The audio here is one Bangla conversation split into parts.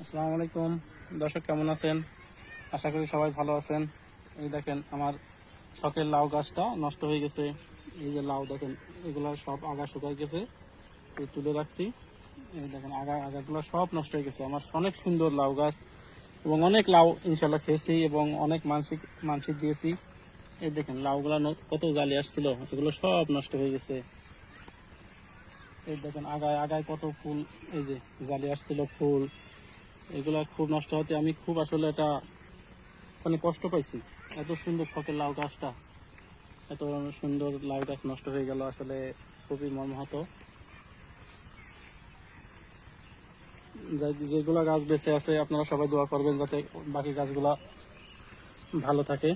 আসসালামু আলাইকুম। দর্শক, কেমন আছেন? আশা করি সবাই ভালো আছেন। এই দেখেন, আমার শখের লাউ গাছটা নষ্ট হয়ে গেছে। এই যে লাউ, দেখেন, এগুলো সব আগা শুকায় গেছে। এই তুলে রাখছি। এই দেখেন, আগা, আগাগুলো সব নষ্ট হয়ে গেছে। আমার অনেক সুন্দর লাউ গাছ এবং অনেক লাউ ইনশাল্লাহ খেয়েছি এবং অনেক মানসিক মানসিক দিয়েছি। এই দেখেন, লাউগুলা কত জালি আসছিল, এগুলো সব নষ্ট হয়ে গেছে। এই দেখেন আগায় আগায় কত ফুল, এই যে জালি আসছিল, ফুল। এগুলা খুব নষ্ট হতে আমি খুব আসলে এটা মানে কষ্ট পাইছি। এত সুন্দর শখের লাউ গাছটা, এত সুন্দর লাউ গাছ নষ্ট হয়ে গেল আসলে খুবই মর্মাহত। যেগুলা গাছ বেঁচে আছে, আপনারা সবাই দোয়া করবেন যাতে বাকি গাছগুলা ভালো থাকে।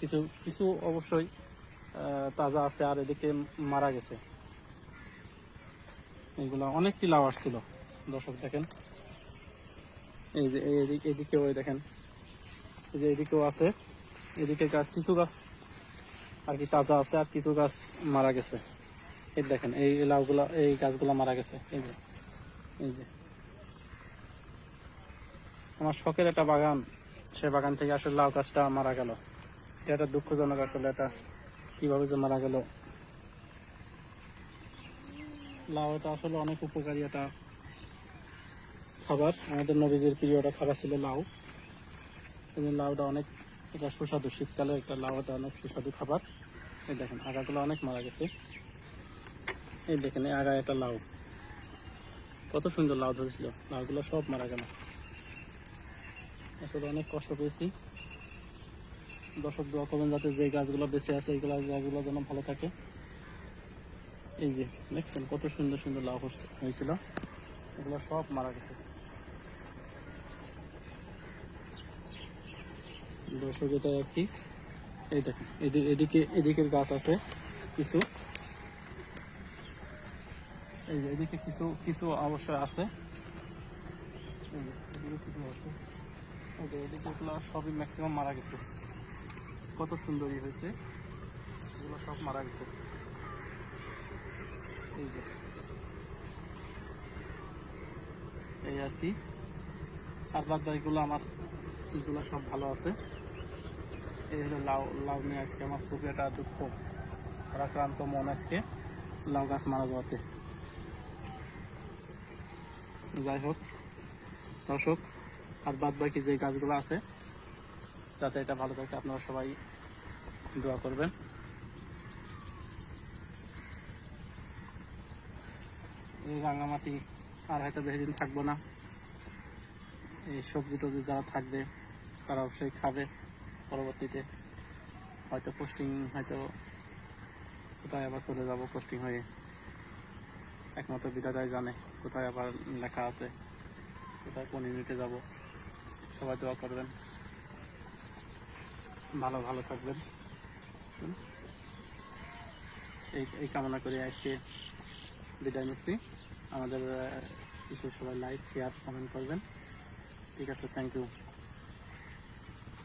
কিছু কিছু অবশ্যই তাজা আছে আর এদিকে মারা গেছে। এগুলা অনেকটি লাউ আসছিল, দর্শক দেখেন। এই যে এদিকে, এদিকেও দেখেন। এই যে এদিকেও আছে। এদিকে গাছ, কিছু গাছ আর কি তাজা আছে আর কিছু গাছ মারা গেছে। এই দেখেন, এই লাউগুলা, এই গাছগুলা মারা গেছে। এই যে এই যে। আমার শখের একটা বাগান, সে বাগান থেকে আসলে লাউ গাছটা মারা গেল। এটা একটা দুঃখজনক আসলে, এটা কীভাবে যে মারা গেল। লাউ এটা আসলে অনেক উপকারী একটা খাবার। আমাদের নবীজির প্রিয় একটা খাবার ছিল লাউ। লাউটা অনেক, এটা সুস্বাদু। শীতকালে একটা লাউ এটা অনেক সুস্বাদু খাবার। এই দেখেন, আগাগুলো অনেক মারা গেছে। এই দেখেন, এই আগা একটা লাউ। কত সুন্দর লাউ ধরেছিল। লাউগুলো সব মারা গেল। আসলে অনেক কষ্ট পেয়েছি। দর্শক দোয়া করবেন যাতে যে গাছগুলো বেঁচে আছে এইগুলো গাছগুলো যেন ভালো থাকে। এই যে, দেখছেন কত সুন্দর সুন্দর লাউ হয়েছিল। এগুলো সব মারা গেছে। দর্শক আর কি এই দেখেন এদি- এদিকে এদিকের গাছ আছে কিছু। এই যে এদিকে কিছু কিছু অবশ্যই আছে। এই এদিকে কিছু আছে। এই যে, এদিকে এগুলো সবই ম্যাক্সিমাম মারা গেছে। কত সুন্দরই হয়েছে। এগুলো সব মারা গেছে। এই যে। এই আর কি। আর বাদ আমার এগুলো সব ভালো আছে। এই হলো লাউ লাউ নিয়ে আজকে আমার খুবই একটা দুঃখ আক্রান্ত মন আজকে লাউ গাছ মারা যাওয়াতে। যাই হোক, দর্শক, আর বাদ বাকি যে গাছগুলো আছে, যাতে এটা ভালো থাকে, আপনারা সবাই দোয়া করবেন। এই রাঙামাটি আর হয়তো বেশি দিন থাকব না। এই সবজি টবজি যারা থাকবে তারা অবশ্যই খাবে পরবর্তীতে। হয়তো পোস্টিং হয়তো কোথায় আবার চলে যাব পোস্টিং হয়ে। একমাত্র বিধাতাই জানে কোথায় আবার লেখা আছে, কোথায় কোন ইউনিটে যাব। সবাই দোয়া করবেন। ভালো ভালো থাকবেন। এই এই কামনা করে আজকে বিদায় নিচ্ছি। আমাদের কিছু সবাই লাইক শেয়ার কমেন্ট করবেন। ঠিক আছে থ্যাংক ইউ